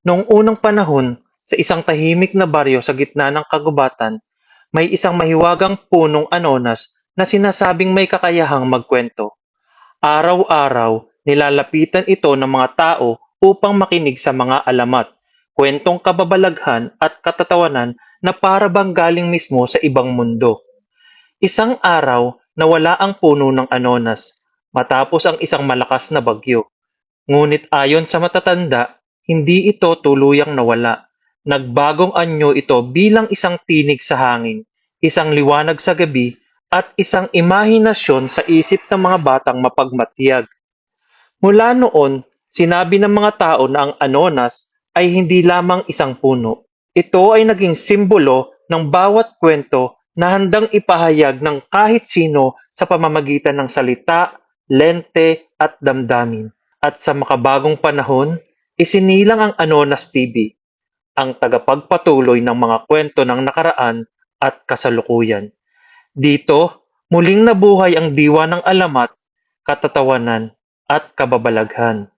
Noong unang panahon, sa isang tahimik na baryo sa gitna ng kagubatan, may isang mahiwagang punong anonas na sinasabing may kakayahang magkwento. Araw-araw, nilalapitan ito ng mga tao upang makinig sa mga alamat, kwentong kababalaghan at katatawanan na para bang galing mismo sa ibang mundo. Isang araw, nawala ang puno ng anonas matapos ang isang malakas na bagyo. Ngunit ayon sa matatanda, hindi ito tuluyang nawala. Nagbagong anyo ito bilang isang tinig sa hangin, isang liwanag sa gabi, at isang imahinasyon sa isip ng mga batang mapagmatiyag. Mula noon, sinabi ng mga tao na ang anonas ay hindi lamang isang puno. Ito ay naging simbolo ng bawat kwento na handang ipahayag ng kahit sino sa pamamagitan ng salita, lente at damdamin. At sa makabagong panahon, isinilang ang Anonas TV, ang tagapagpatuloy ng mga kwento ng nakaraan at kasalukuyan. Dito, muling nabuhay ang diwa ng alamat, katatawanan at kababalaghan.